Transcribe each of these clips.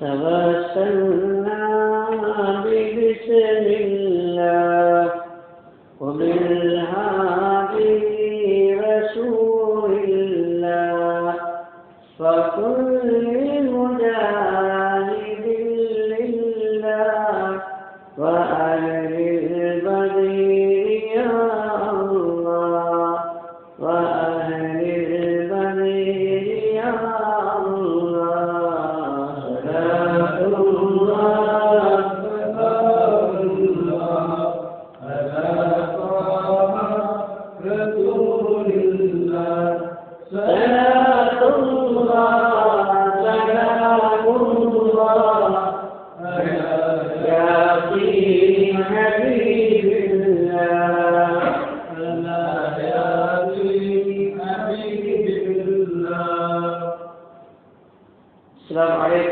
توسلنا ببسم الله. وبالهادي رسول الله. فكل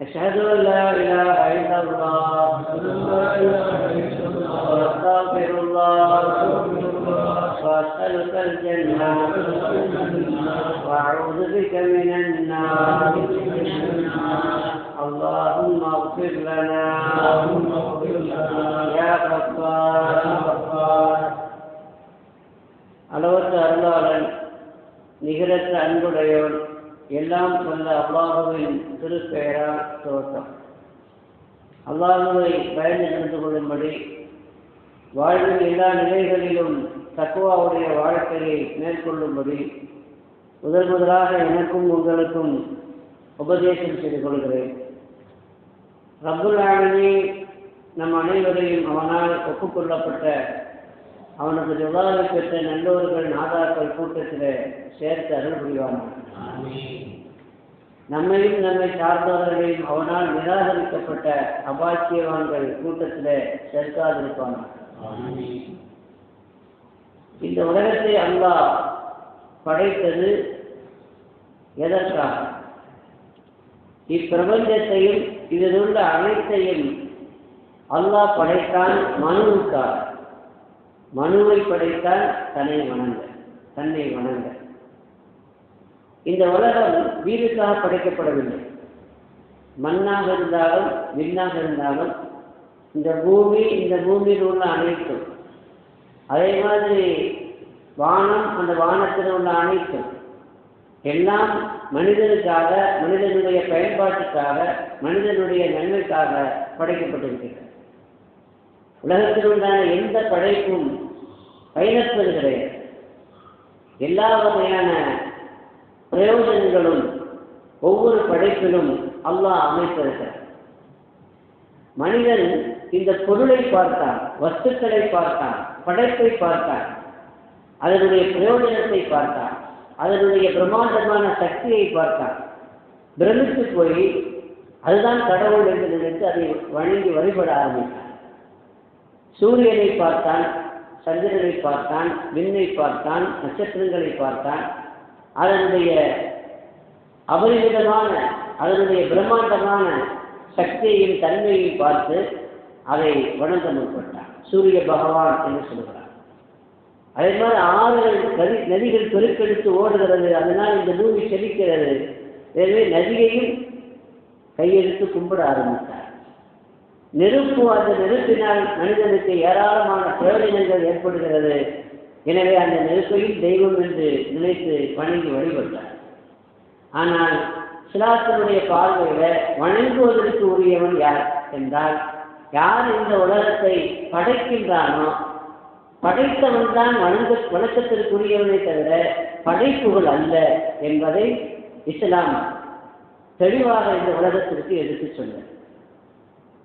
أشهد أن لا إله إلا الله وأستغفر الله وأسألك الجنة وأعوذ بك من النار اللهم اغفر لنا يا غفار அளவற்ற அருளாளன் நிகரற்ற அன்புடையவன் எல்லாம் சொல்ல அல்லாஹுவின் திருப்பெயரால் தோட்டம் அல்லாஹுவை பயந்து நடந்து கொள்ளும்படி வாழ்வின் எல்லா நிலைகளிலும் தக்குவாவுடைய வாழ்க்கையை மேற்கொள்ளும்படி முதல் முதலாக எனக்கும் உங்களுக்கும் உபதேசம் செய்து கொள்கிறேன். ரபுல் ஆலமீ நம் அனைவரையும் அவனால் ஒப்புக்கொள்ளப்பட்ட அவனுக்கு ஜுவாலை பெற்ற நல்லோர்கள் நாதாக்கள் கூட்டத்தில் சேர்த்து அருள் புரிவானான் நம்மையும் நம்மை சார்ந்தவர்களையும் அவனால் நிராகரிக்கப்பட்ட அபாக்கியவான்கள் கூட்டத்தில் சேர்க்காதிருப்பான். இந்த உலகத்தை அல்லாஹ் படைத்தது எதற்காக? இப்பிரபஞ்சத்தையும் இதில் உள்ள அனைத்தையும் அல்லாஹ் படைத்தான் மனுவுக்காக. மனுவை படைத்தால் தன்னை வணங்க தன்னை வணங்க. இந்த உலகம் வீடுக்காக படைக்கப்படவில்லை. மண்ணாக இருந்தாலும் விண்ணாக இருந்தாலும் இந்த பூமி இந்த பூமியில் உள்ள அனைத்தும் அதே மாதிரி வானம் அந்த வானத்தில் உள்ள அனைத்தும் எல்லாம் மனிதனுக்காக மனிதனுடைய பயன்பாட்டுக்காக மனிதனுடைய நன்மைக்காக படைக்கப்பட்டிருக்கிறது உலகத்தில் உண்டான எந்த படைப்பும் பயனற்றது கிடையாது எல்லா வகையான பிரயோஜனங்களும் ஒவ்வொரு படைப்பிலும் அல்லாஹ் அமைத்திருக்கிறார் மனிதன் இந்த பொருளை பார்த்தான் வஸ்துக்களை பார்த்தான் படைப்பை பார்த்தான் அதனுடைய பிரயோஜனத்தை பார்த்தான் அதனுடைய பிரம்மாண்டமான சக்தியை பார்த்தான். பிரமித்து போய் அதுதான் கடவுள் என்று நினைத்து அதை வணங்கி வழிபட ஆரம்பித்தான். சூரியனை பார்த்தான் சந்திரனை பார்த்தான் விண்ணை பார்த்தான் நட்சத்திரங்களை பார்த்தான். அதனுடைய அபரிமிதமான அதனுடைய பிரம்மாண்டமான சக்தியையும் தன்மையையும் பார்த்து அதை வணங்க முற்பட்டான். சூரிய பகவான் என்று சொல்கிறார். அதே மாதிரி ஆறுகள் நதி நதிகள் பெருக்கெடுத்து ஓடுகிறது. அதனால் இந்த பூமி செழிக்கிறது. எனவே நதியையும் கையெடுத்து கும்பிட ஆரம்பித்தார் நெருப்பு அந்த நெருப்பினால் மனிதனுக்கு ஏராளமான பிரயோஜனங்கள் ஏற்படுகிறது. எனவே அந்த நெருப்பையும் தெய்வம் என்று நினைத்து வணங்கி வழிபட்டார். ஆனால் சிலாசனுடைய பார்வையில வணங்குவதற்கு உரியவன் யார் என்றால் யார் இந்த உலகத்தை படைக்கின்றானோ படைத்தவன் தான் வணங்க வணக்கத்திற்குரியவனை தவிர படைப்புகள் அல்ல என்பதை இஸ்லாம் தெளிவாக இந்த உலகத்திற்கு எடுத்துச் சொன்னார்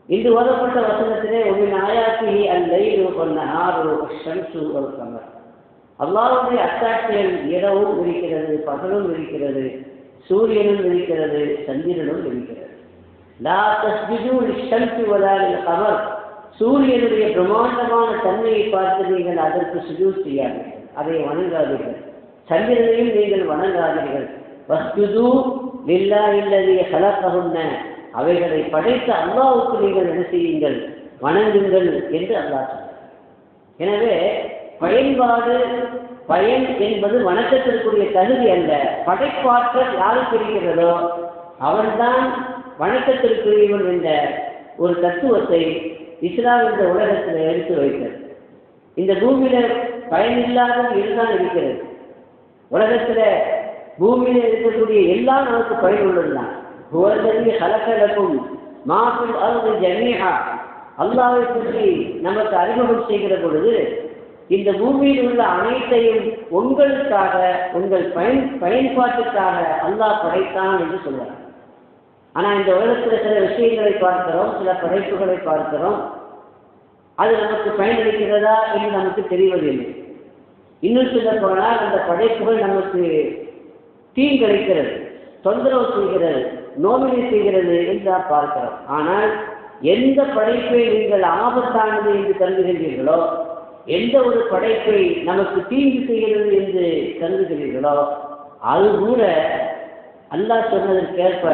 இன்று ஓதப்பட்ட வசனத்திலே உமின் ஆயாத்தி அல்லை கொண்ட ஆறு ஷம்சு ஒரு கமர். அல்லாவுடைய அத்தாட்சியில் இரவும் இருக்கிறது பகலும் இருக்கிறது சூரியனும் இருக்கிறது சந்திரனும் இருக்கிறது. லா தஸ்பிஜு லிஷம்சி வலா கமர். சூரியனுடைய பிரம்மாண்டமான தன்மையை பார்த்து நீங்கள் அதற்கு சுஜூ செய்யாதீர்கள் அதை வணங்காதீர்கள். சந்திரனையும் நீங்கள் வணங்காதீர்கள். வஸ்துது இல்லா இல்லதிய கலக்ககுன்ன அவைகளை படைத்த அல்லாவுக்கு நீங்கள் என்ன செய்யுங்கள் வணங்குங்கள் என்று அல்லாஹ் எனவே பயன்பாடு பயன் என்பது வணக்கத்திற்குரிய தகுதி அல்ல. படைப்பாற்றல் யாருக்கு இருக்கிறதோ அவன்தான் வணக்கத்திற்குரியவன் என்ற ஒரு தத்துவத்தை இஸ்லாம் இந்த உலகத்தில் எடுத்து வைத்தது. இந்த பூமியில பயனில்லாத இதுதான் இருக்கிறது. உலகத்தில் பூமியில இருக்கக்கூடிய எல்லாம் நமக்கு பயனுள்ளதுதான். هو الذي خلق لكم ما في الأرض جميعا. அல்லாவை பற்றி நமக்கு அறிமுகம் செய்கிற பொழுது இந்த பூமியில் உள்ள அனைத்தையும் உங்களுக்காக உங்கள் பயன் பயன்பாட்டுக்காக அல்லாஹ் படைத்தான் என்று சொல்றார். ஆனா இந்த உலகத்தில் சில விஷயங்களை பார்க்கிறோம் சில படைப்புகளை பார்க்கிறோம். அது நமக்கு பயனளிக்கிறதா என்று நமக்கு தெரிவதில்லை. இன்னும் சொல்ல போனால் அந்த படைப்புகள் நமக்கு தீங்கிழைக்கிறது தொந்தரவு செய்கிறது. நோவினை செய்கிறது என்று பார்க்கிறோம். ஆனால் எந்த படைப்பை நீங்கள் ஆபத்தானது என்று கருதுகின்றீர்களோ எந்த ஒரு படைப்பை நமக்கு தீங்கு செய்கிறது என்று கருதுகிறீர்களோ அது கூட அல்லாஹ் சொன்னதற்கேற்ப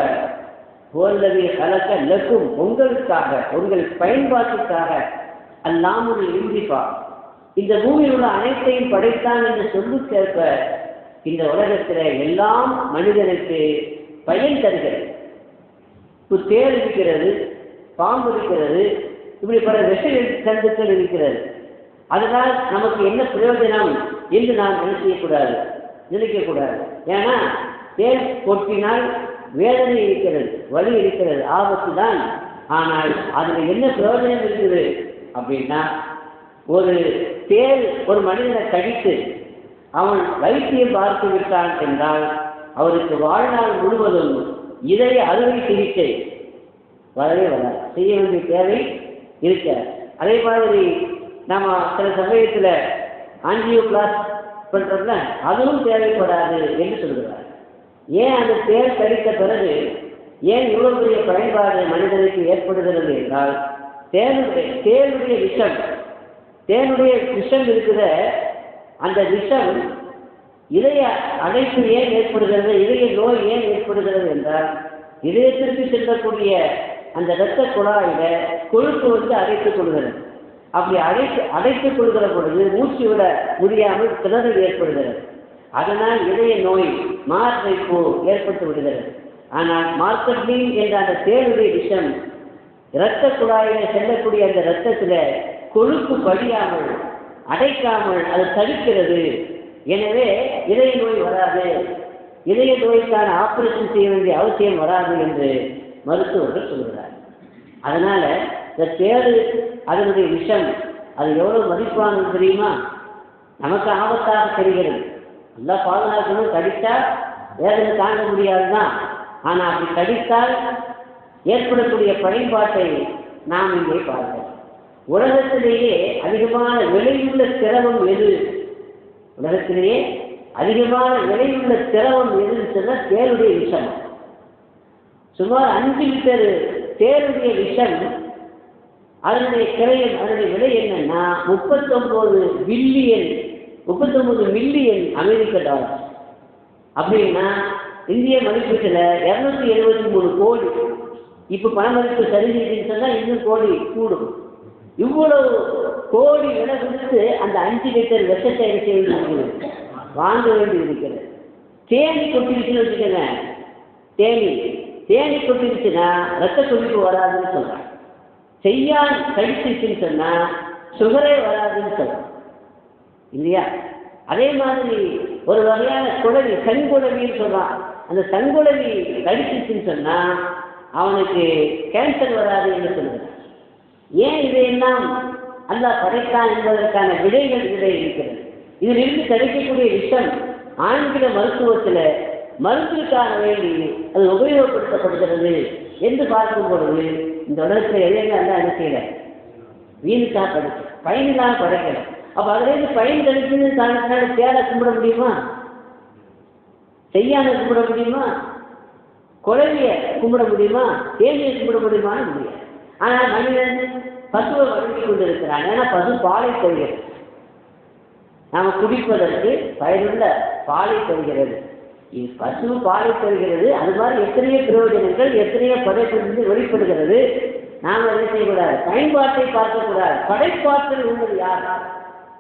போல்லவி கலக்க லக்கும் உங்களுக்காக உங்கள் பயன்பாட்டுக்காக அல்லாமல் இந்திப்பா இந்த பூமியில் உள்ள அனைத்தையும் படைத்தான் என்று சொல்லுக்கேற்ப இந்த உலகத்தில் எல்லாம் மனிதனுக்கு பயன் தருகிறது. தேர் இருக்கிறது பாம்பு இருக்கிறது இப்படி பல விஷ சந்துக்கள் இருக்கிறது. அதனால் நமக்கு என்ன பிரயோஜனம் என்று நாம் நினைக்கக்கூடாது செய்யக்கூடாது நினைக்கக்கூடாது. ஏன்னா தேர் கொட்டினால் வேதனை இருக்கிறது வலி இருக்கிறது ஆபத்து தான் ஆனால் அதில் என்ன பிரயோஜனம் இருக்குது அப்படின்னா ஒரு தேர் ஒரு மனிதனை கடித்து அவன் வைத்தியம் பார்த்து விட்டான் என்றால் அவருக்கு வாழ்நாள் முழுவதும் இதய அறுவை சிகிச்சை. வரவே வராது. செய்ய வேண்டிய தேவை இருக்க. அதே மாதிரி நம்ம சில சமயத்தில் ஆஞ்சியோ கிளாஸ் பண்ணுறதுல அதுவும் தேவைப்படாது என்று சொல்கிறார் ஏன் அந்த தேர் தரித்த பிறகு ஏன் இவ்வளவு பெரிய பயன்பாடு மனிதனுக்கு ஏற்படுகிறது என்றால் தேனுடைய தேனுடைய விஷம் தேனுடைய விஷம் இருக்கிற அந்த விஷம் இதய அழைப்பு ஏன் ஏற்படுகிறது? இதய நோய் ஏன் ஏற்படுகிறது என்றால் இதயத்திற்கு செல்லக்கூடிய அந்த இரத்த குழாயில கொழுப்பு வந்து அடைத்துக் கொள்கிறது. அப்படி அடைத்து அடைத்துக் கொள்கிற பொழுது மூச்சு விட முடியாமல் திணறல் ஏற்படுகிறது. அதனால் இதய நோய் மாரடைப்பு ஏற்பட்டு விடுகிறது. ஆனால் மார்க்கெட்லிங் என்ற அந்த தேனுடைய விஷம் இரத்த குழாயில செல்லக்கூடிய அந்த இரத்தத்தில் கொழுப்பு படியாமல் அடைக்காமல் அது தடுக்கிறது எனவே இதய நோய் வராது. இதய நோய்க்கான ஆப்ரேஷன் செய்ய வேண்டிய அவசியம் வராது என்று மருத்துவர்கள் சொல்கிறார் அதனால இந்த தேடு அதனுடைய விஷம் அது எவ்வளவு மதிப்பானது தெரியுமா? நமக்கு ஆபத்தாக தெரிகிறது. நல்லா பாதுகாக்கணும். கடித்தா வேதனை தாங்க முடியாதுதான். ஆனால் அப்படி கடித்தால் ஏற்படக்கூடிய பயன்பாட்டை நாம் இங்கே பார்க்கிறோம் உலகத்திலேயே அதிகமான விலையுள்ள திரவம் எது? உலகத்திலேயே அதிகமான விலையுள்ள திரவம் எதுன்னு சொன்னால் தேருடைய விஷம். சுமார் அஞ்சு லிட்டர் தேருடைய விஷம் அதனுடைய கிரையம் அதனுடைய விலை என்னன்னா முப்பத்தொன்பது பில்லியன் முப்பத்தொன்பது மில்லியன் அமெரிக்க டாலர். அப்படின்னா இந்திய மதிப்பீட்டில் இரநூத்தி எழுபத்தி மூணு கோடி. இப்போ பண மதிப்பு சரிஞ்சிருக்குன்னு சொன்னால் இன்னும் கோடி கூடும். இவ்வளவு கோடி விலை கொடுத்து அந்த அஞ்சு லிட்டர் விஷத்தை என்ன செய்ய வாங்க வேண்டி இருக்கிறது தேனி கொட்டிருச்சுன்னு வச்சுக்கோங்க. தேனி. தேனி கொட்டிருச்சுன்னா ரத்த கொதிப்பு வராதுன்னு சொல்கிறான் செய்யான் கழிச்சிருச்சுன்னு சொன்னால் சுகரே வராதுன்னு சொல்கிறான் இல்லையா? அதே மாதிரி ஒரு வகையான குழவி சங்குழவின்னு சொல்கிறான் அந்த சங்குழவி கழிச்சிருச்சுன்னு சொன்னால் அவனுக்கு கேன்சர் வராது என்று சொல்கிறான் ஏன் இதையெல்லாம் அல்லாஹ் படைத்தான் என்பதற்கான விடைகள் இதில் இருக்கிறது. இதிலிருந்து கிடைக்கக்கூடிய விஷம் ஆங்கில மருத்துவத்தில் மருந்துக்கான வேண்டி அது உபயோகப்படுத்தப்படுகிறது என்று பார்க்கும் பொழுது இந்த உலகத்தில் எதையுமே அல்ல என்ன செய்யல? வீணுக்காக படைக்கல. பயனில்லாம படைக்கல. அப்போ அதுலேருந்து பயன் கிடைக்குது தானே தேட கும்பிட முடியுமா? செய்யாம கும்பிட முடியுமா? குழந்தைய கும்பிட முடியுமா? தேவையை கும்பிட முடியுமான்னு முடியாது. ஆனால் மனிதன் பசுவை வழங்கி கொண்டிருக்கிறாங்க ஏன்னா பசு பாலை தருகிறது நாம் குடிப்பதற்கு பயனுள்ள பாலை தருகிறது இது பசு பாலை தருகிறது அது மாதிரி எத்தனையோ பிரயோஜனங்கள் எத்தனையோ படைப்பிலிருந்து வெளிப்படுகிறது. நாம் என்ன செய்யக்கூடாது? பயன்பாட்டை பார்க்கக்கூடாது. படைப்பாற்றல் உள்ளது யாரா?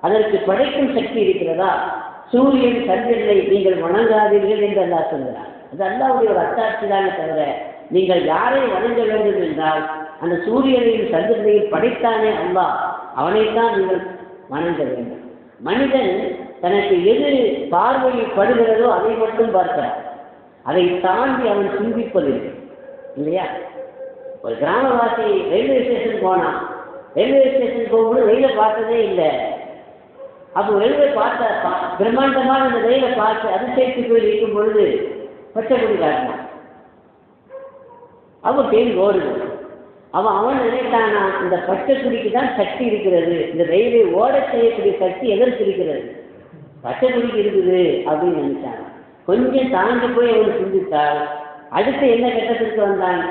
அதற்கு படைக்கும் சக்தி இருக்கிறதா? சூரியன் சந்திரனை நீங்கள் வணங்காதீர்கள் என்று அல்லா சொல்கிறார் அது அல்லாவுடைய ஒரு அத்தாட்சி தானே தவிர நீங்கள் யாரை வணங்க வேண்டும் என்றால் அந்த சூரியனையும் சந்திரனையும் படைத்தானே அல்லா அவனைத்தான் நீங்கள் வணங்க வேண்டும். மனிதன் தனக்கு எது பார்வையில் படுகிறதோ அதை மட்டும் பார்க்கிறான். அதை தாண்டி அவன் சிந்திப்பதில்லை. இல்லையா? ஒரு கிராமவாசி ரயில்வே ஸ்டேஷன் போனான். ரயில்வே ஸ்டேஷன் போகும்போது ரயிலை பார்த்ததே இல்லை. அப்போ ரயில்வே பார்த்த பா- பிரம்மாண்டமான அந்த ரயிலை பார்த்து அதிசயத்து போய் இருக்கும் பொழுது பச்சை கொடி காட்டினான். அவன் தேடி ஓடுது. அவன் அவன் நினைத்தானா இந்த பச்சை குடிக்கு தான் சக்தி இருக்கிறது. இந்த ரயிலை ஓட செய்யக்கூடிய சக்தி எதற்கு இருக்கிறது? பச்சை குடிக்கு இருக்குது அப்படின்னு நினைச்சான். கொஞ்சம் தாண்டி போய் அவன் சிந்தித்தால் அடுத்து என்ன கட்டத்திற்கு வந்தான்?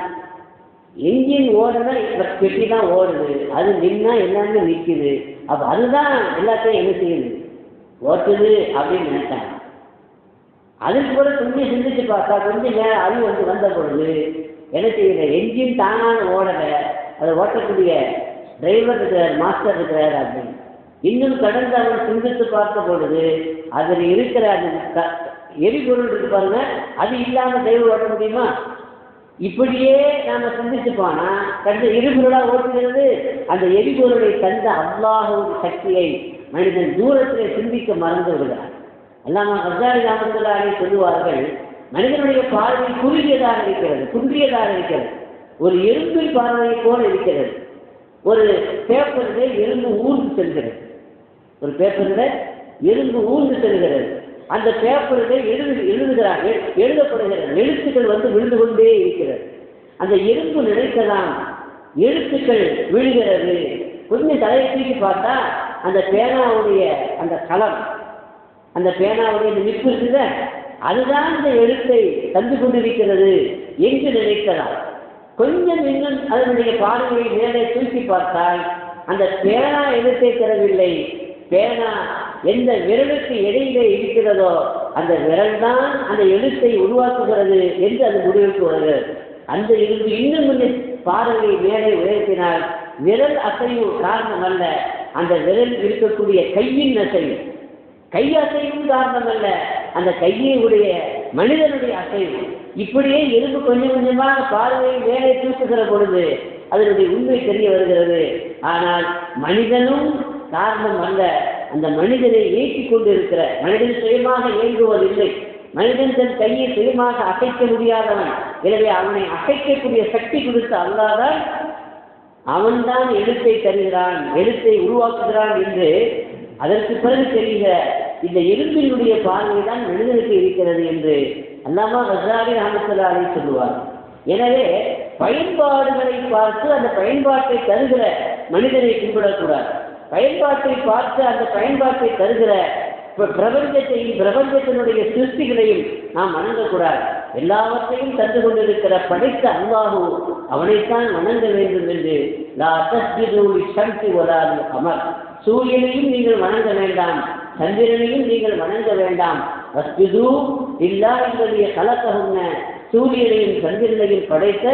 என்ஜின் ஓடுனா பெட்டி தான் ஓடுது. அது நின்னா எல்லாமே நிற்குது அப்போ அதுதான் எல்லாத்தையும் என்ன செய்யுது? ஓட்டுது அப்படின்னு நினைச்சான். அதுக்கு கூட கொஞ்சம் சிந்திச்சு பார்த்தா கொஞ்சம் நேரம் வந்து வந்த பொழுது என்ன செய்யுது என்ஜின் தானான ஓடலை அதை ஓட்டக்கூடிய டிரைவர் இருக்கிறார் மாஸ்டர் இருக்கிறார் அப்படின்னு. இன்னும் கடந்து அவன் சிந்தித்து பார்த்த பொழுது அதில் இருக்கிற அந்த எரிபொருள் இருக்கு பாருங்க அது இல்லாமல் டிரைவர் ஓட்ட முடியுமா? இப்படியே நாம சிந்திச்சு போனா கண்ட எரிபொருளா ஓட்டுகிறது. அந்த எரிபொருளை தந்த அல்லாஹுடைய சக்தியை மனிதன் தூரத்தில் சிந்திக்க மறந்து விடுகிறான். அல்லாமல் ஹசாரி ராமத்துல்லாலே சொல்லுவார்கள் மனிதனுடைய பார்வை குறுகியதாக இருக்கிறது குன்றியதாக இருக்கிறது. ஒரு எறும்பின் பார்வையை போல் இருக்கிறது. ஒரு பேப்பரில் எறும்பு ஊர்ந்து செல்கிறது. ஒரு பேப்பரில் எறும்பு ஊர்ந்து செல்கிறது. அந்த பேப்பரில் எழுது எழுதுகிறாங்க எழுதப்படுகிறது. எழுத்துக்கள் வந்து விழுந்து கொண்டே இருக்கிறது. அந்த எறும்பு நினைக்கலாம் எழுத்துக்கள் விழுகிறது. கொஞ்சம் தலையை தூக்கி பார்த்தா அந்த பேனாவுடைய அந்த களம் அந்த பேனாவுடைய இந்த நிப்பு இருக்குத அதுதான் இந்த எழுத்தை தந்து கொண்டிருக்கிறது என்று நினைக்கலாம். கொஞ்சம் இன்னும் அதனுடைய பார்வையை மேலே தூக்கி பார்த்தால் அந்த பேனா எழுத்தை தரவில்லை. பேனா எந்த விரலுக்கு இடையிலே இருக்கிறதோ அந்த விரல் தான் அந்த எழுத்தை உருவாக்குகிறது என்று அது முடிவுக்கு வருகிறது அந்த இருந்து இன்னும் கொஞ்சம் பார்வையை மேலே உயர்த்தினால் விரல் அசைவு காரணம் அல்ல அந்த விரல் இருக்கக்கூடிய கையின் அசைவு. கை அசைவும் காரணம் அல்ல அந்த கையை உடைய மனிதனுடைய அசைவு. இப்படியே எலும்பு கொஞ்சம் கொஞ்சமாக பார்வையை மேலே தூக்குகிற பொழுது அதனுடைய உண்மை தெரிய வருகிறது. ஆனால் மனிதனும் காரணம் அல்ல. அந்த மனிதனை இயக்கிக் கொண்டிருக்கிற மனிதன் சுயமாக இயங்குவதில்லை. மனிதன் தன் கையை சுயமாக அசைக்க முடியாதவன். எனவே அவனை அசைக்கக்கூடிய சக்தி கொடுத்த அல்லாதான் அவன்தான் எழுத்தை தருகிறான் எழுத்தை உருவாக்குகிறான் என்று அதற்கு பிறகு தெரிகிற இந்த எலும்பினுடைய பார்வை தான் மனிதனுக்கு இருக்கிறது என்று அல்லாமா ரசாரி அஹமத்துல்லாலை சொல்லுவார். எனவே பயன்பாடுகளை பார்த்து அந்த பயன்பாட்டை தருகிற மனிதனை கும்பிடக்கூடாது. பயன்பாட்டை பார்த்து அந்த பயன்பாட்டை தருகிற பிரபஞ்சத்தையும் பிரபஞ்சத்தினுடைய சிருஷ்டிகளையும் நாம் வணங்கக்கூடாது. எல்லாவற்றையும் தந்து கொண்டிருக்கிற படைத்த அல்லாஹு அவனைத்தான் வணங்க வேண்டும் என்று லா தஸ்ஜிது லிஷம்சி வலால் அமர் சூரியனையும் நீங்கள் வணங்க வேண்டாம். சந்திரனையும் நீங்கள் வணங்க வேண்டாம். வஸ்ஜிது இல்லா எங்களுடைய கலக்ககுன்ன சூரியனையும் சந்திரனையும் படைத்த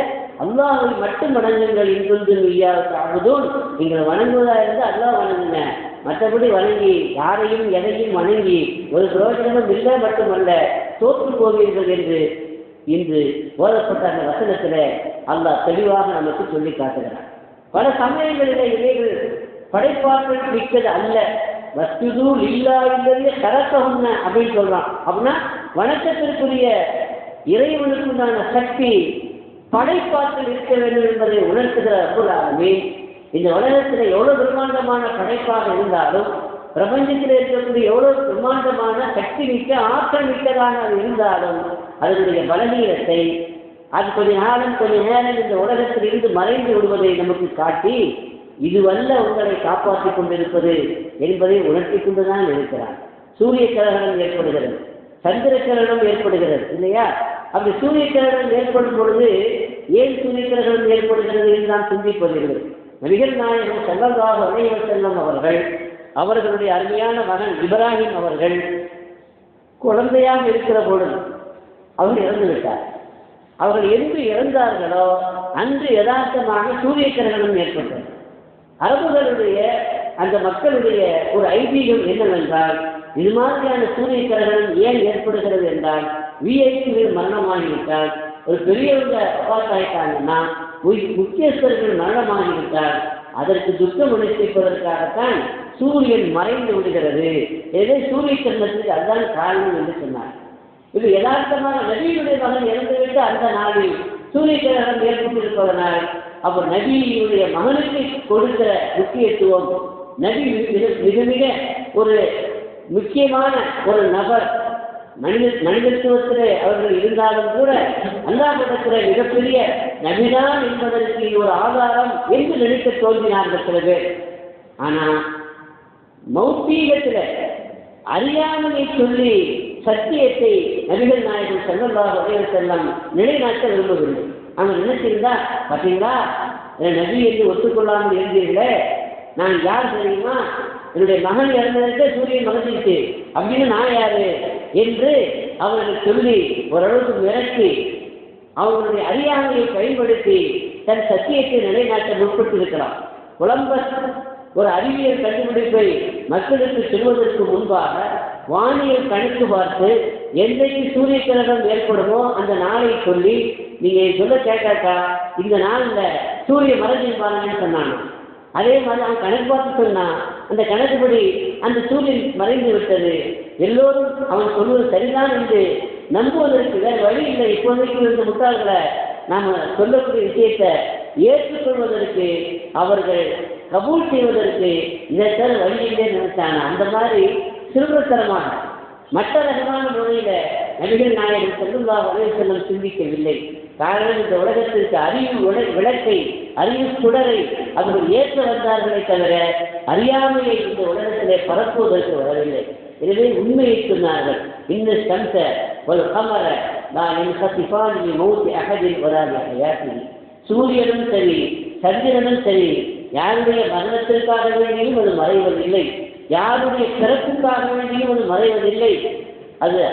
அல்லாஹை மட்டும் வணங்குங்கள். இன்றும் ஐயா தாகுதூன் நீங்கள் வணங்குவதா இருந்தால் அல்லாஹ் வணங்குங்க. மற்றபடி வணங்கி யாரையும் எதையும் வணங்கி ஒரு பிரயோஜனமும் இல்லை மட்டுமல்ல தோற்று போவீர்கள் என்று இன்று ஓதப்பட்ட அந்த வசனத்தில் அல்லாஹ் தெளிவாக நமக்கு சொல்லி காட்டுகிறார் பல சமயங்களில் இவைகள் படைப்பாற்றல் மிக்கது அல்ல. வஸ்துது லீலா இல்லது கரக்க அப்படின்னு சொல்றான். அப்படின்னா வணக்கத்திற்குரிய இறைவனுக்குண்டான சக்தி படைப்பாற்றல் இருக்க வேண்டும் என்பதை உணர்த்துகிற அற்புத இந்த உலகத்தில் எவ்வளவு பிரம்மாண்டமான படைப்பாக இருந்தாலும் பிரபஞ்சத்தில் இருக்கக்கூடிய எவ்வளவு பிரம்மாண்டமான சக்தி மிக்க ஆற்றல் மிக்கதாக அது இருந்தாலும் அதனுடைய பலவீனத்தை அது கொஞ்ச நாளும் கொஞ்ச நேரம் இந்த உலகத்தில் இருந்து மறைந்து விடுவதை நமக்கு காட்டி இதுவல்ல உங்களை காப்பாற்றிக் கொண்டிருப்பது என்பதை உணர்த்தி கொண்டுதான் இருக்கிறார். சூரிய கிரகணம் ஏற்படுகிறது. சந்திர கிரகணம் ஏற்படுகிறது இல்லையா? அப்படி சூரிய கிரகணம் ஏற்படும் பொழுது ஏன் சூரிய கிரகணம் ஏற்படுகிறது என்று நாம் சிந்திப்பதில்லை நபிகள் நாயகம் செல்லதாக உடையவர் செல்லம் அவர்கள் அவர்களுடைய அருமையான மகன் இப்ராஹிம் அவர்கள் குழந்தையாக இருக்கிற பொழுது அவர் இறந்துவிட்டார். அவர்கள் என்று இறந்தார்களோ அன்று யதார்த்தமாக சூரிய கிரகணம் ஏற்பட்டது. அரபுகளுடைய அந்த மக்களுடைய ஒரு ஐதீகம் என்னவென்றால் இது மாதிரியான சூரிய கிரகணம் ஏன் ஏற்படுகிறது என்றால் விஐபிகள் மரணமாகிவிட்டால் ஒரு பெரியவங்க அப்பாத்தாயிட்டாங்கன்னா முக்கியஸ்தர்கள் மரணமாகிவிட்டால் அதற்கு துக்கம் உணர்த்திப்பதற்காகத்தான் சூரியன் மறைந்து விடுகிறது. எதை சூரிய கிரணத்துக்கு அதுதான் காரணம் என்று சொன்னார். இது யதார்த்தமான நபியுடைய மகன் இறந்துவிட்டு அந்த நாளில் சூரிய கிரகணம் ஏற்பட்டிருப்பதனால் அப்போ நபியுடைய மகனுக்கு கொடுக்கிற முக்கியத்துவம் நபி மிக மிக மிக ஒரு முக்கியமான ஒரு நபர். மனித மனிதத்துவத்திலே அவர்கள் இருந்தாலும் கூட அல்லாஹிடத்தில் மிகப்பெரிய நபிதான் என்பதற்கு ஒரு ஆதாரம் என்று நினைக்க தோன்றினார்கள் சில பேர். ஆனால் மௌத்தீகத்தில் அறியாமையை சொல்லி சத்தியத்தை நபிகள் நாயகன் செல்லல்லாக உடைய செல்லம் நிலைநாட்ட விரும்பவில்லை. அவன் நினைச்சிருந்தா பார்த்தீங்களா என் நபி என்று ஒத்துக்கொள்ளாமல் இருந்தீர்களே. நான் யார் தெரியுமா? என்னுடைய மகன் இறந்ததற்கு சூரியன் மகத்திட்டு அப்படின்னு நான் யாரு? என்று அவர்கள் சொல்லி ஓரளவுக்கு மிரட்டி அவர்களுடைய அறியாமையை பயன்படுத்தி தன் சத்தியத்தை நிலைநாட்ட முற்பட்டிருக்கிறான் புலம்பர் ஒரு அறிவியல் கண்டுபிடிப்பை மக்களுக்கு சொல்வதற்கு முன்பாக வானியல் கணக்கு பார்த்து என்றைக்கு சூரிய கிரகம் ஏற்படுமோ அந்த நாளை சொல்லி நீங்க சொல்ல கேட்டாக்கா இந்த நாளில் சூரிய மறைஞ்சிருப்பாங்கன்னு சொன்னாங்க. அதே மாதிரி அவன் கணக்கு பார்த்து சொன்னான் அந்த கணக்குப்படி அந்த சூரியன் மறைந்து விட்டது. எல்லோரும் அவன் சொல்வது சரிதான் என்று நம்புவதற்கு வேறு வழி இல்லை. இப்போதைக்கு இருந்த முட்டாள்களை நாம் சொல்லக்கூடிய விஷயத்தை ஏற்றுக்கொள்வதற்கு அவர்கள் கபூல் செய்வதற்கு இதைத்தான் வழி நினைத்தான? அந்த மாதிரி சிறுவத்தரமாக மற்ற ரகமான முறையில நபிகள் நாயகன் செல்லுல்லா வரைய செல்லும் சிந்திக்கவில்லை. காரணம் இந்த உலகத்திற்கு அறிவு விளக்கை அறிவு சுடரை அவர்கள் ஏற்று வந்தார்களே தவிர அறியாமையை இந்த உலகத்திலே பரப்புவதற்கு வரவில்லை. எனவே உண்மையை சொன்னார்கள். இந்த சம்ச ஒரு கமர நான் என் சத்திபானி மௌத்தி அகதில் வராது சூரியனும் சரி சந்திரனும் சரி யாருடைய மரணத்திற்காக வேண்டியும் அது மறைவதில்லை. யாருடைய பிறப்புக்காக வேண்டியும் அது மறைவதில்லை. அது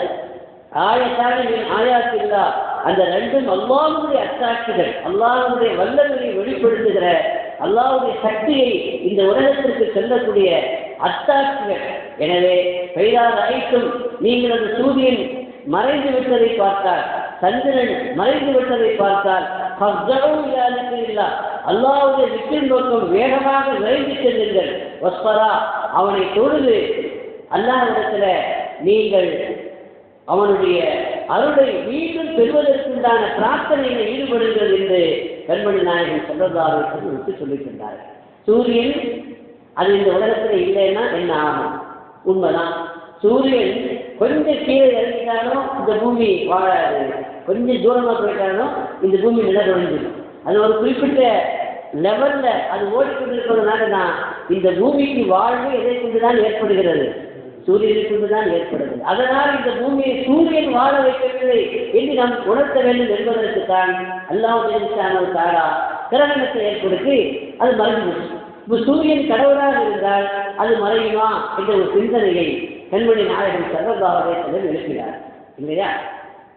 ஆயத்தான ஆயாத்தில்லா. அந்த ரெண்டும் அல்லாவுடைய அத்தாட்சிகள் அல்லாவுடைய வல்லங்களை வெளிப்படுத்துகிற அல்லாவுடைய சக்தியை இந்த உலகத்திற்கு செல்லக்கூடிய அத்தாட்சிகள் எனவே பெய்தார் அனைத்தும் நீங்கள் அந்த சூரியன் மறைந்து விட்டதை பார்த்தால் சந்திரன் மறைந்து விட்டதை பார்த்தால் இல்லா அல்லாவுடைய விக்கின் நோக்கம் வேகமாக விரைந்து செல்லுங்கள். வஸ்பரா அவனை தொழுது அல்லாஹிடத்தில் நீங்கள் அவனுடைய அருளை மீண்டும் பெறுவதற்குண்டான பிரார்த்தனையில் ஈடுபடுங்கள் என்று கண்மணி நாயகன் சொல்லதாரர்கள் விட்டு சொல்லியிருக்கின்றார். சூரியன் அது இந்த உலகத்தில் இல்லைன்னா என்ன ஆகும்? உண்மைதான். சூரியன் கொஞ்சம் கீழே இறங்கிட்டாலும் இந்த பூமி வாழாது. கொஞ்சம் தூரமாக போயிட்டாலும் இந்த பூமி நிலவழிஞ்சிடும் அது ஒரு குறிப்பிட்ட லெவலில் அது ஓடிக்கொண்டிருப்பதனால தான் இந்த பூமிக்கு வாழ்வு எதை கொண்டுதான் ஏற்படுகிறது? சூரியனை கொண்டுதான் ஏற்படுகிறது. அதனால் இந்த பூமியை சூரியன் வாழ வைக்கவில்லை என்று நாம் உணர்த்த வேண்டும் என்பதற்கு தான் அல்லாவுடைய தாரா கிரகணத்தை ஏற்படுத்தி அது மறைந்து இப்போ சூரியன் கடவுளாக இருந்தால் அது மறையுமா என்ற ஒரு சிந்தனையை கண்மணி நாயகன் என்று எழுப்பினார். இல்லையா?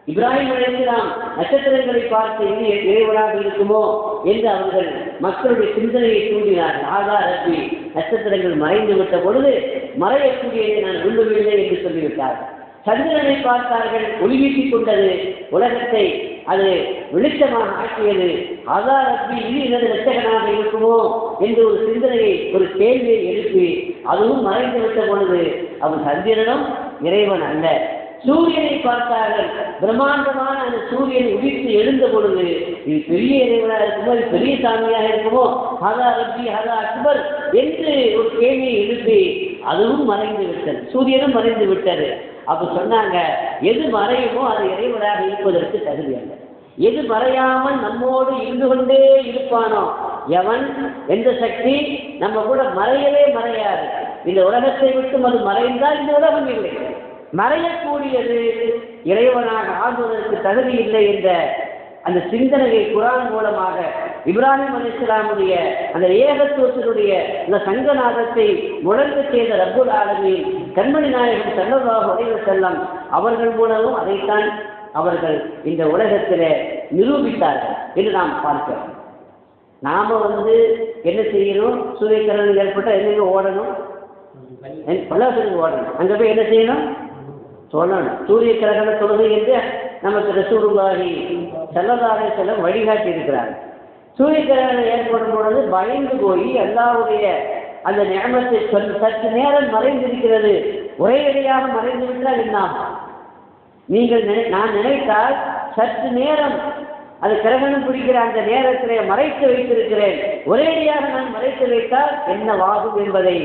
இப்ராஹிம் அலைஹிஸ்ஸலாம் நட்சத்திரங்களை பார்த்து இனி இறைவனாக இருக்குமோ என்று அவர்கள் மக்களுடைய சிந்தனையை தூண்டினார் ஆகா ரப்பி நட்சத்திரங்கள் மறைந்து விட்ட பொழுது மறையக்கூடியதை நான் விரும்பவில்லை என்று சொல்லிவிட்டார் சந்திரனை பார்த்தார்கள் ஒளிவீட்டிக் கொண்டது உலகத்தை அது வெளிச்சமாக ஆக்கியது. ஆகா ரப்பி இனி எனது ரட்சகனாக இருக்குமோ என்று ஒரு சிந்தனையை ஒரு கேள்வியை எழுப்பி அதுவும் மறைந்து விட்ட பொழுது அவன் சந்திரனும் இறைவன் அல்ல. சூரியனை பார்த்தார்கள். பிரம்மாண்டமான அந்த சூரியன் உதித்து எழுந்த பொழுது இது பெரிய இறைவனாக இருக்குமோ இது பெரிய சாமியாக இருக்குமோ? ஹதா ரப்பி ஹதா அக்பர் என்று ஒரு கேள்வியை எழுப்பி அதுவும் மறைந்து விட்டது. சூரியனும் மறைந்து விட்டது. அப்ப சொன்னாங்க எது மறையுமோ அது இறைவனாக இருப்பதற்கு தகுதி அல்ல. எது மறையாமல் நம்மோடு இருந்து கொண்டே இருப்பானோ எவன் எந்த சக்தி நம்ம கூட மறையவே மறையாது. இந்த உலகத்தை விட்டு அது மறைந்தால் இந்த உலகம் இல்லை. மறையக்கூடியது இறைவனாக ஆகுவதற்கு தகுதி இல்லை என்ற அந்த சிந்தனையை குரான் மூலமாக இப்ராஹிம் அலிஸ்லாமுடைய அந்த ஏகத்துவத்தினுடைய அந்த சங்கநாதத்தை முழங்க செய்த ரப்புல் ஆலமி கண்மணி நாயகம் செல்லவாக உடைவு செல்லம் அவர்கள் மூலமும் அதைத்தான் அவர்கள் இந்த உலகத்தில் நிரூபித்தார்கள் என்று நாம் பார்க்கிறோம். நாம வந்து என்ன செய்யணும்? சூரியக்கிரகணம் ஏற்பட்டால் எங்கே ஓடணும்? பல்லாசனுக்கு ஓடணும். அங்கே போய் என்ன செய்யணும்? சொல்லணும். சூரிய கிரகண தொழுகை என்று நமக்கு ரசூருல்லாஹி செல்லதாக செல்ல வழிகாட்டி இருக்கிறார் சூரியகிரகணம் ஏற்படும் பொழுது பயந்து போய் அல்லாவுடைய அந்த நியமத்தை சொல் சற்று நேரம் மறைந்திருக்கிறது. ஒரே அடியாக மறைந்து என்ன? நீங்கள் நினை நான் நினைத்தால் சற்று நேரம் அது கிரகணம் பிடிக்கிற அந்த நேரத்திலே மறைத்து வைத்திருக்கிறேன். ஒரேடியாக நான் மறைத்து வைத்தால் என்னவாகும் என்பதை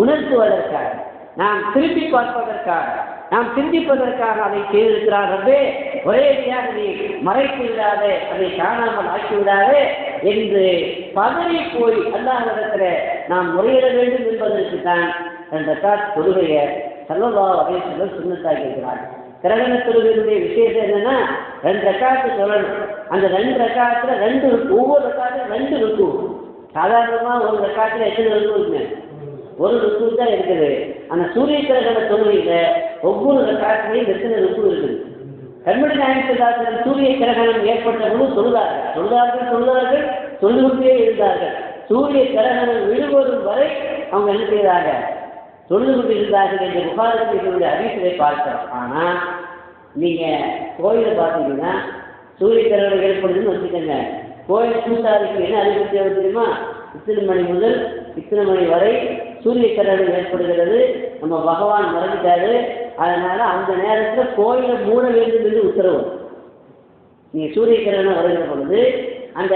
உணர்த்துவதற்காக நாம் திருப்பி பார்ப்பதற்காக நாம் சிந்திப்பதற்காக அதை செய்திருக்கிறார் ரப்பே. ஒரேடியாக நீ மறைத்து விடாதே அதை காணாமல் ஆக்கிவிடாதே என்று பதறி போய் அல்லாஹிடத்துல நாம் முறையிட வேண்டும் என்பதற்கு தான் என்ற காட் தொழுகையை சல்லவா வகை சொல்ல சுண்ணத்தாக்கி இருக்கிறார். கிரகண தொழுகையினுடைய விசேஷம் என்னன்னா ரெண்டு ரக்காத்து சொல்லணும். அந்த ரெண்டு ரக்காத்துல ரெண்டு ஒவ்வொரு ரக்காத்துல ரெண்டு ருக்கு. சாதாரணமாக ஒரு ரக்காத்துல எத்தனை ருக்கு இருக்குங்க? ஒரு ருக்கு தான் இருக்குது. அந்த சூரிய கிரகண தொழுகையில் ஒவ்வொரு ரக்காத்திலையும் எத்தனை ருக்கு இருக்குது? கண்மணி நாயகத்தில் சூரிய கிரகணம் ஏற்பட்ட போது சொல்லுதார்கள் சொல்லுதார்கள் சொல்லுதார்கள் கொண்டே இருந்தார்கள். சூரிய கிரகணம் விழுவதும் வரை அவங்க என்ன செய்தாங்க சொல்லிக் கொண்டிருந்தார்கள் என்று புகாரத்தினுடைய அறிவிப்பை பார்க்கிறோம் ஆனால் நீங்கள் கோயிலை பார்த்தீங்கன்னா சூரிய கிரகணம் ஏற்படுதுன்னு வச்சுக்கோங்க. கோயில் பூசாரிக்கு என்ன அறிவிப்பு தேவை தெரியுமா? இத்தனை மணி முதல் இத்தனை மணி வரை சூரிய கிரகணம் ஏற்படுகிறது. நம்ம பகவான் மறந்துட்டாரு. அதனால அந்த நேரத்தில் கோயிலை மூட வேண்டும் என்று உத்தரவு. நீ சூரிய கிரகணம் வருகிற பொழுது அந்த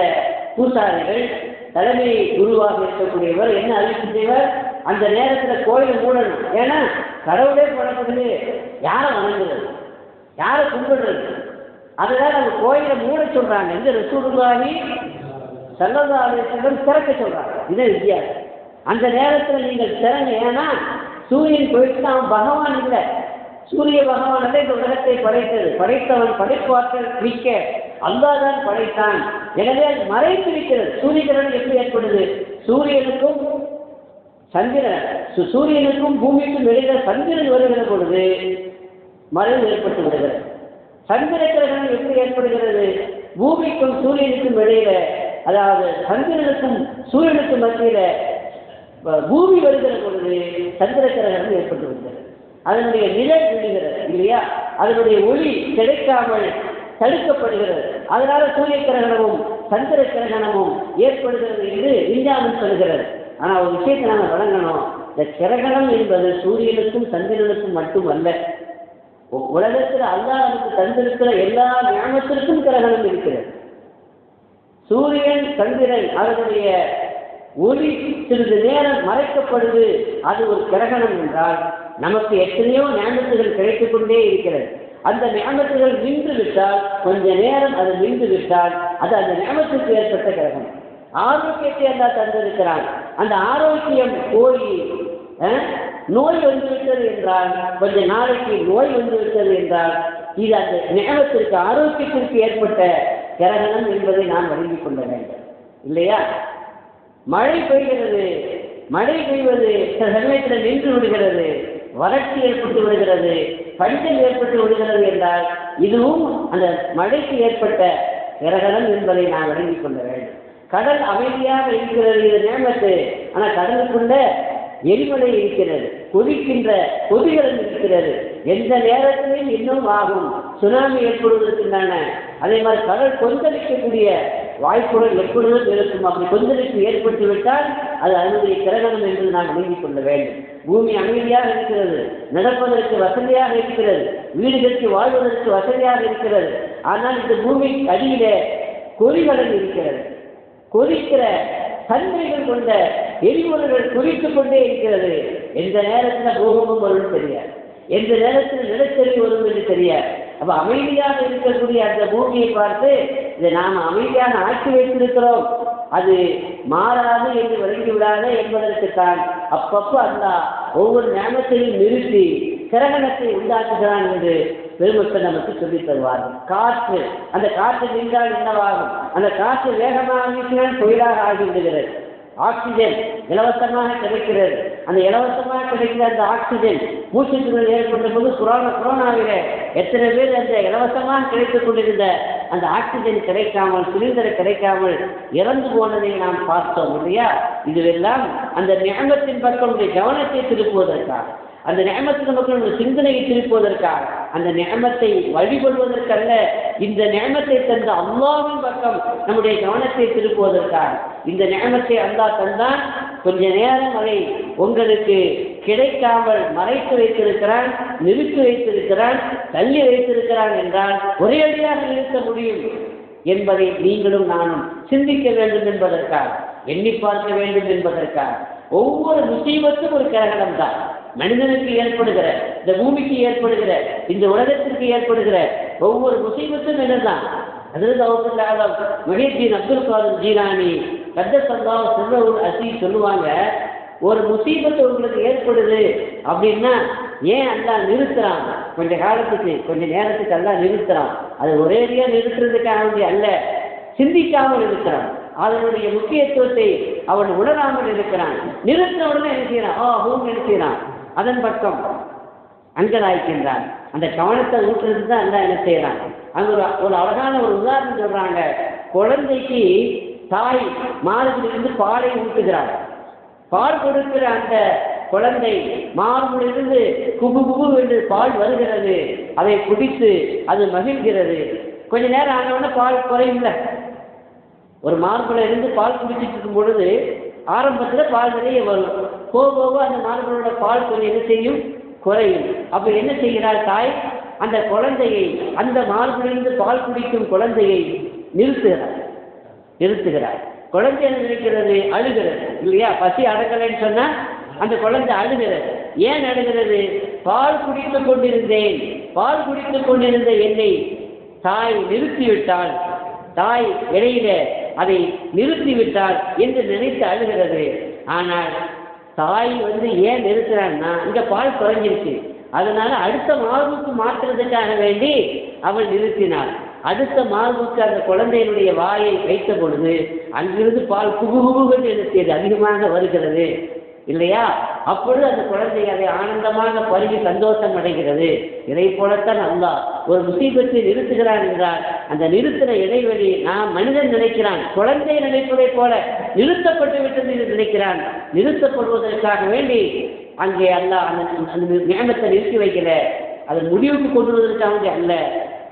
பூசாரிகள் தலைமை குருவாக இருக்கக்கூடியவர் என்ன அறிவிப்பு செய்வார்? அந்த நேரத்தில் கோயிலை மூடணும். ஏன்னா கடவுளே போடப்படுது யாரை வணங்குறது? யாரை கும்பிடுறது? அதனால் அந்த கோயிலை மூட சொல்கிறாங்க எந்த ரசூலுல்லாஹி சல்லல்லா அலிஸ்லம் திறக்க சொல்கிறாங்க இதான் வித்தியாசம். அந்த நேரத்தில் நீங்கள் திறங்க ஏன்னா சூரியன் போயிட்டு அவன் பகவான் இல்லை. சூரிய பகவான் அல்ல இந்த உலகத்தை படைத்தது. படைத்தவன் படைப்பாற்றல் மிக்க அல்லாதான் படைத்தான். எனவே அது மறைத்து இருக்கிறது சூரியகிரகணம் எப்படி ஏற்படுது சூரியனுக்கும் சந்திரன் சு- சூரியனுக்கும் பூமிக்கும் இடையில சந்திரன் வருகிற பொழுது மறைவு ஏற்பட்டு விடுகிறது. சந்திர கிரகணம் எப்படி ஏற்படுகிறது? பூமிக்கும் சூரியனுக்கும் இடையில அதாவது சந்திரனுக்கும் சூரியனுக்கும் மத்தியில பூமி வருகிற பொழுது சந்திர கிரகணம் ஏற்பட்டு விடுகிறது. அதனுடைய நிழல் விழுகிறது இல்லையா? அதனுடைய ஒளி கிடைக்காமல் தடுக்கப்படுகிறது. அதனால சூரிய கிரகணமும் சந்திர கிரகணமும் ஏற்படுகிறது என்று விஞ்ஞானம் சொல்கிறது. ஆனால் ஒரு விஷயத்தை நாங்கள் வழங்கணும். இந்த கிரகணம் என்பது சூரியனுக்கும் சந்திரனுக்கும் மட்டுமல்ல. உலகத்தில் அல்லாஹ் நமக்கு தந்திருக்கிற எல்லா ஞானத்திற்கும் கிரகணம் இருக்கிறது. சூரியன் சந்திரன் அதனுடைய ஒளி சிறிது நேரம் மறைக்கப்படுது. அது ஒரு கிரகணம் என்றால் நமக்கு எத்தனையோ ஞானத்துகள் கிடைத்துக் கொண்டே இருக்கிறது. அந்த ஞானத்துகள் நின்று விட்டால் கொஞ்ச நேரம் அது நின்று விட்டால் அது அந்த ஞானத்துக்கு ஏற்பட்ட கிரகம். ஆரோக்கியத்தை அல்லா தந்திருக்கிறான். அந்த ஆரோக்கியம் போய் நோய் வந்துவிட்டது என்றால் கொஞ்ச நாளைக்கு நோய் வந்துவிட்டது என்றால் இது அந்த ஞானத்திற்கு ஆரோக்கியத்திற்கு ஏற்பட்ட கிரகணம் என்பதை நான் வழங்கிக் கொள்ள வேண்டும். இல்லையா? மழை பெய்கிறது மழை பெய்வது சில சமயத்தில் நின்று விடுகிறது. வறட்சி ஏற்பட்டு விடுகிறது பஞ்சம் ஏற்பட்டு விடுகிறது என்றால் இதுவும் அந்த மழைக்கு ஏற்பட்ட கிரகணம் என்பதை நாம் வழங்கிக் கொள்ள வேண்டும். கடல் அமைதியாக இருக்கிறது இது நேமத்து ஆனால் கடலுக்குள்ள எரிமலை இருக்கிறது கொதிக்கின்ற கொதிகள் இருக்கிறது. எந்த நேரத்திலும் இன்னும் ஆகும். சுனாமி ஏற்படுவதற்குண்டான அதே மாதிரி கடல் கொந்தளிக்கக்கூடிய வாய்ப்புகள் எப்பொழுதும் இருக்கும் அப்படி கொந்தளிப்பு ஏற்பட்டுவிட்டால் அது அதனுடைய கிரகணம் என்று நான் அமைதி கொள்ள வேண்டும். பூமி அமைதியாக இருக்கிறது. நடப்பதற்கு வசதியாக இருக்கிறது. வீடுகளுக்கு வாழ்வதற்கு வசதியாக இருக்கிறது. ஆனால் இந்த பூமி அடியிலே கொதிகலன் இருக்கிறது. கொதிக்கிற தன்மைகள் கொண்ட எரிபொருள்கள் குறித்துக் கொண்டே இருக்கிறது. எந்த நேரத்தில் பூகமும் வரும் தெரியாது. எந்த நேரத்தில் நிலச்சரிவு வரும் என்று தெரியாது. அப்போ அமைதியாக இருக்கக்கூடிய அந்த பூமியை பார்த்து இதை நாம் அமைதியாக ஆக்கி வைத்திருக்கிறோம். அது மாறாது என்று விளங்கி விடாத என்பதற்குத்தான் அப்பப்போ அல்லா ஒவ்வொரு ஞானத்தையும் நிறுத்தி கிரகணத்தை உண்டாக்குகிறான் என்று பெருமக்கள் நமக்கு சொல்லித் தருவார்கள். காற்று அந்த காற்று நின்றால் என்னவாகும்? அந்த காற்று வேகமாக வீசினால் புயலாக ஆகிவிடுகிறது. ஆக்சிஜன் இலவசமாக கிடைக்கிறது. அந்த இலவசமாக கிடைக்கிற அந்த ஆக்சிஜன் மூச்சுத்திறல் ஏற்பட்ட போது கொரோனா கொரோனாவில எத்தனை பேர் அந்த இலவசமாக கிடைத்துக் கொண்டிருந்த அந்த ஆக்சிஜன் கிடைக்காமல் சிலிண்டர் கிடைக்காமல் இறந்து போனதை நாம் பார்த்தோம் இல்லையா? இதுவெல்லாம் அந்த ஞாபகத்தின் பக்கம் கவனத்தை திருப்புவதற்காக அந்த நேமத்தில் மக்கள் ஒரு சிந்தனையை திருப்புவதற்காக அந்த நியமத்தை வழிபடுவதற்கல்ல இந்த நியமத்தை தந்த அல்லாவின் பக்கம் நம்முடைய கவனத்தை திருப்புவதற்காக இந்த நியமத்தை அல்லாஹ் தந்தான் கொஞ்ச நேரம் அதை உங்களுக்கு கிடைக்காமல் மறைத்து வைத்திருக்கிறான் நிறுத்தி வைத்திருக்கிறான் தள்ளி வைத்திருக்கிறான் என்றால் ஒரேடியாக நிறுத்த முடியும் என்பதை நீங்களும் நானும் சிந்திக்க வேண்டும் என்பதற்காக எண்ணி பார்க்க வேண்டும் என்பதற்காக. ஒவ்வொரு முசீபத்தும் ஒரு கிரகணம் தான் மனிதனுக்கு ஏற்படுகிற இந்த பூமிக்கு ஏற்படுகிற இந்த உலகத்திற்கு ஏற்படுகிற ஒவ்வொரு முசீபத்தும் என்னதான்? அதில் அவர்கள் மகிழ்ச்சியின் அப்துல் காதர் ஜீலானி கத்தசல்லா சொல்றவர் அசி சொல்லுவாங்க ஒரு முசீபத்து உங்களுக்கு ஏற்படுது அப்படின்னா ஏன் எல்லாம் நிறுத்துறான்? கொஞ்ச காலத்துக்கு கொஞ்ச நேரத்துக்கு எல்லாம் நிறுத்துறான். அது ஒரேடியாக நிறுத்துறதுக்காக வேண்டிய அல்ல சிந்திக்காமல் இருக்கிறான் அதனுடைய முக்கியத்துவத்தை அவன் உணராமல் இருக்கிறான் நிறுத்த உடனே என்ன செய்யறான்? ஆ ஹூம் அதன் பக்கம் அங்கலாய்க்கின்றான். அந்த கவனத்தை ஊற்றுறது தான் எல்லாம் என்ன செய்யறான்? அங்க ஒரு ஒரு அழகான ஒரு உதாரணம் சொல்றாங்க. குழந்தைக்கு தாய் மார்பிலிருந்து பாலை ஊட்டுகிறாள் பால் கொடுக்கிற அந்த குழந்தை மார்பிலிருந்து குபு குபு என்று பால் வருகிறது. அதை குடித்து அது மகிழ்கிறது. கொஞ்ச நேரம் ஆனவுடனே பால் குறையும்ல. ஒரு மார்பில் இருந்து பால் குடிச்சிட்டு இருக்கும் பொழுது ஆரம்பத்தில் பால் நிறைய வரும். போக போக அந்த மார்பிளோட பால் கொஞ்சம் என்ன செய்யும்? குறையும். அப்போ என்ன செய்கிறாள் தாய்? அந்த குழந்தையை அந்த மார்பிலிருந்து பால் குடிக்கும் குழந்தையை நிறுத்துகிறார் நிறுத்துகிறார் குழந்தை என்ன நினைக்கிறது அழுகிறது. இல்லையா? பசி அடக்கலைன்னு சொன்னா அந்த குழந்தை அழுகிறது. ஏன் அழுகிறது? பால் குடித்துக் கொண்டிருந்தேன். பால் குடித்துக் கொண்டிருந்த என்னை தாய் நிறுத்திவிட்டால் தாய் இடையில அதை நிறுத்திவிட்டால் என்று நினைத்து அழுகிறது. ஆனால் தாய் வந்து ஏன் நிறுத்துறான்னா இங்க பால் குறைஞ்சிருச்சு. அதனால அடுத்த மாதத்துக்கு மாற்றுறதுக்காக வேண்டி அவள் நிறுத்தினாள். அடுத்த மார்புக்கு அந்த குழந்தையினுடைய வாயை வைத்த பொழுது அங்கிருந்து பால் குபுகுபுகள் நிறுத்தியது அதிகமாக வருகிறது. இல்லையா? அப்பொழுது அந்த குழந்தை அதை ஆனந்தமாக பருகி சந்தோஷம் அடைகிறது. இதை போலத்தான் அல்லா ஒரு முசீபத்தை நிறுத்துகிறான் என்றால் அந்த நிறுத்தின இடைவெளி நான் மனிதன் நினைக்கிறான். குழந்தை நினைப்பதை போல நிறுத்தப்பட்டு விட்டது என்று நினைக்கிறான். நிறுத்தப்படுவதற்காக வேண்டி அங்கே அல்லா அந்த அந்த நியமத்தை நிறுத்தி வைக்கல. அதை முடிவுக்கு கொண்டு வருவதற்காக அல்ல.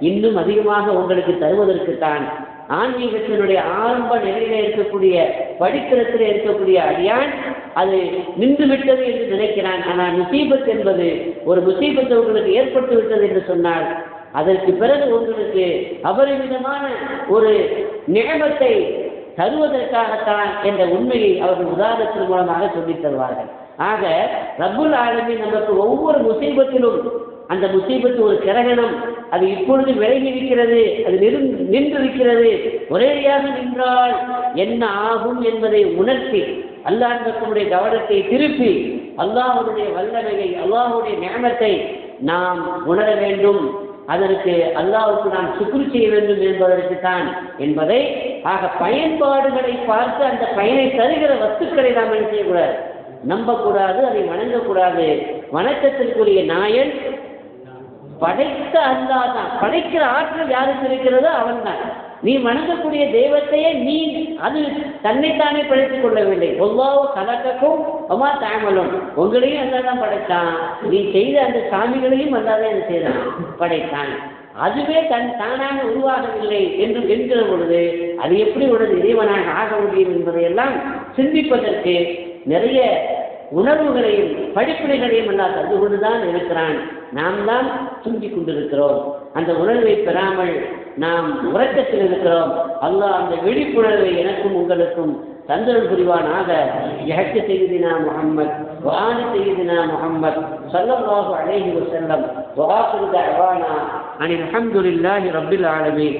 இன்னும் அதிகமாக உங்களுக்கு தருவதற்குத்தான் ஆன்மீகத்தினுடைய ஆரம்ப நிலையில இருக்கக்கூடிய படிக்கிறத்தில் இருக்கக்கூடிய அடியான் அது நின்று விட்டது என்று நினைக்கிறான். ஆனால் முசீபத் என்பது ஒரு முசீபத்து உங்களுக்கு ஏற்பட்டு விட்டது என்று சொன்னால் அதற்கு பிறகு உங்களுக்கு அபரிமிதமான ஒரு நியமத்தை தருவதற்காகத்தான் என்ற உண்மையை அவர்கள் உதாரணத்தின் மூலமாக சொல்லித் தருவார்கள். ஆக ரப்புல் ஆலமி நமக்கு ஒவ்வொரு முசீபத்திலும் அந்த முசீபத்து ஒரு கிரகணம் அது இப்பொழுது விலகி இருக்கிறது அது நிறு நின்றிருக்கிறது ஒரேடியாக நின்றால் என்ன ஆகும் என்பதை உணர்த்தி அல்லாஹ்வுடைய கவனத்தை திருப்பி அல்லாஹுடைய வல்லமையை அல்லாஹுடைய ஞானத்தை நாம் உணர வேண்டும். அதற்கு அல்லாவுக்கு நாம் சுக்குரு செய்ய வேண்டும் என்பதற்கு தான் என்பதை ஆக பயன்பாடுகளை பார்த்து அந்த பயனை தருகிற வஸ்துக்களை நாம் என்ன செய்யக்கூடாது? நம்பக்கூடாது அதை வணங்கக்கூடாது. வணக்கத்திற்குரிய நாயன் படைத்த அல்லாஹ் தான். படைக்கிற ஆற்றல் யாருக்கு இருக்கிறதோ அவன் தான். நீ வணங்கக்கூடிய தெய்வத்தையே நீ அது தன்னைத்தானே படைத்துக் கொள்ளவில்லை. ஒவ்வாவோ கலக்கக்கும் அம்மா தாமலும். உங்களையும் அல்லா தான் படைத்தான். நீ செய்த அந்த சாமிகளையும் அல்லா தான் என்ன செய்தான்? படைத்தான். அதுவே தன் தானாக உருவாகவில்லை என்று என்கிற பொழுது அது எப்படி உனது இறைவனாக ஆக முடியும் என்பதையெல்லாம் சிந்திப்பதற்கு நிறைய உணர்வுகளையும் படிப்பினைகளையும் எல்லாம் தந்து கொண்டுதான் இருக்கிறான் நாம் தான் தூங்கிக் கொண்டிருக்கிறோம் அந்த உணர்வை பெறாமல் நாம் உறக்கத்தில் இருக்கிறோம் அல்லாஹ் அந்த விழிப்புணர்வை எனக்கும் உங்களுக்கும் தந்தல் புரிவானாக எஹக்கு செய்தினா முகம்மது வாணி செய்தினா முகம்மது சல்லல்லாஹு அலைஹி வஸல்லம் وآخر دعوانا أن الحمد لله رب العالمين